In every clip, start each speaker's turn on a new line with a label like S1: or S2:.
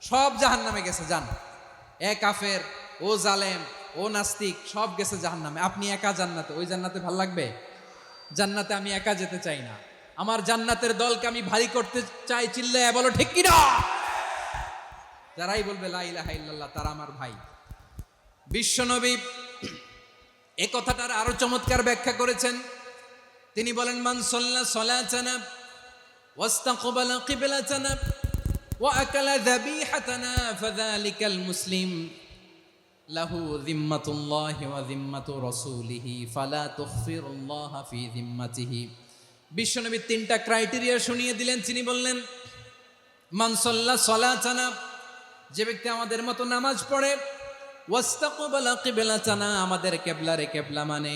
S1: সব জাহান নামে গেছে যান এ কাফের, ও জালেম, ও নাস্তিক, সব গেছে জাহান নামে আপনি একা জান্নাতে, ওই জান্নাতে ভালো লাগবে? জান্নাতে আমি একা যেতে চাই না। আমার জান্নাতের দলকে আমি ভারী করতে চাই চিল্লায় বলো, ঠিক কিনা? যারাই বলবে লাইলাহ তারা আমার ভাই। বিশ্বনবী এ কথাটার আরও চমৎকার ব্যাখ্যা করেছেন। তিনি বলেন, মান সল্লা সলা চানাব ওয়াস্তাকবালা কিবেলা চানাব وأكل ذبيحتنا فذلك المسلم له ذمة الله وذمة رسوله فلا تخفر الله في ذمته বিশ্বনবী তিনটা ক্রাইটেরিয়া শুনিয়ে দিলেন তিনি বললেন মানসল্লা সলাচানা যে ব্যক্তি আমাদের মতো নামাজ পড়ে ওয়াস্তাকবালা কিবলাচানা আমাদের কেবলারে কেবলা মানে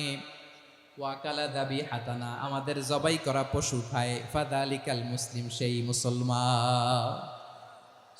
S1: ওয়াকালা দাবি হাতানা আমাদের জবাই করা পশু খায় ফাদালিকাল মুসলিম সেই মুসলমান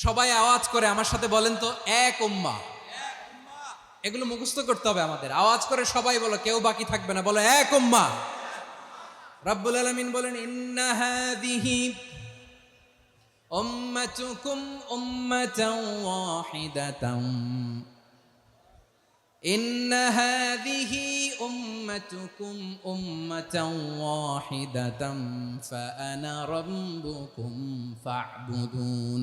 S1: সবাই আওয়াজ করে আমার সাথে বলেন তো এক উম্মা এগুলো মুখস্থ করতে হবে আমাদের আওয়াজ করে সবাই বলো কেউ বাকি থাকবে না বলো এক উম্মা রব্বুল আলামিন বলেন ইন্না হাদিহি উম্মাতুকুম উম্মাতাও ওয়াহিদাতাম إن هذه أمتكم أمة واحدة فأنا ربكم فاعبدون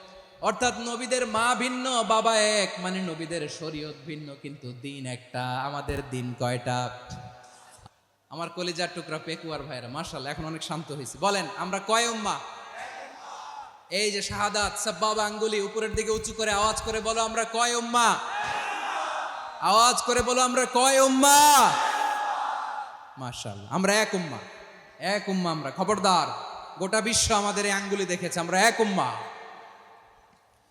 S1: অর্থাৎ নবীদের মা ভিন্ন, বাবা এক। মানে নবীদের শরীয়ত ভিন্ন, কিন্তু দিন একটা। আমাদের দিন কয়টা? আমার কলিজার টুকরা পেকুয়ার ভাইরা মার্শাল এখন অনেক শান্ত হয়েছে। বলেন, আমরা কয় উম্মা? এই যে শাহাদাত, সাব্বাব আঙ্গুলি উপরের দিকে উঁচু করে আওয়াজ করে বলো আমরা কয় উম্মা? আওয়াজ করে বলো আমরা কয় উম্মা? মার্শাল আমরা এক উম্মা। এক উম্মা আমরা। খবরদার, গোটা বিশ্ব আমাদের এই আঙ্গুলি দেখেছে, আমরা এক উম্মা।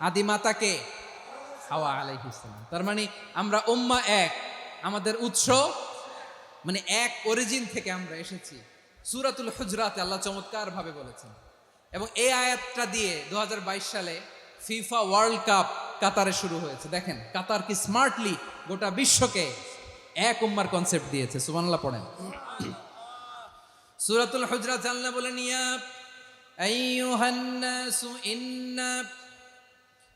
S1: আদি মাতাকে হাওয়া আলাইহিসসালাম তার মানে আমরা উম্মা এক, আমাদের উৎস মানে এক অরিজিন থেকে আমরা এসেছি। সুরাতুল হুজরাতে আল্লাহ চমৎকার ভাবে বলেছেন। এবং এই আয়াতটা দিয়ে দুহাজার বাইশ সালে ফিফা ওয়ার্ল্ড কাপ কাতারে শুরু হয়েছে। দেখেন, কাতার কি স্মার্টলি গোটা বিশ্বকে এক উম্মার কনসেপ্ট দিয়েছে। সুবহানাল্লাহ, পড়েন। সুরাতুল হুজরাত আল্লাহ বলেন, ইয়া আইয়ুহান নাসু, ইন্না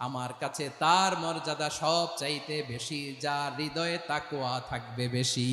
S1: আমার কাছে তার মর্যাদা সব চাইতে বেশি যার হৃদয়ে তাকোয়া থাকবে বেশি।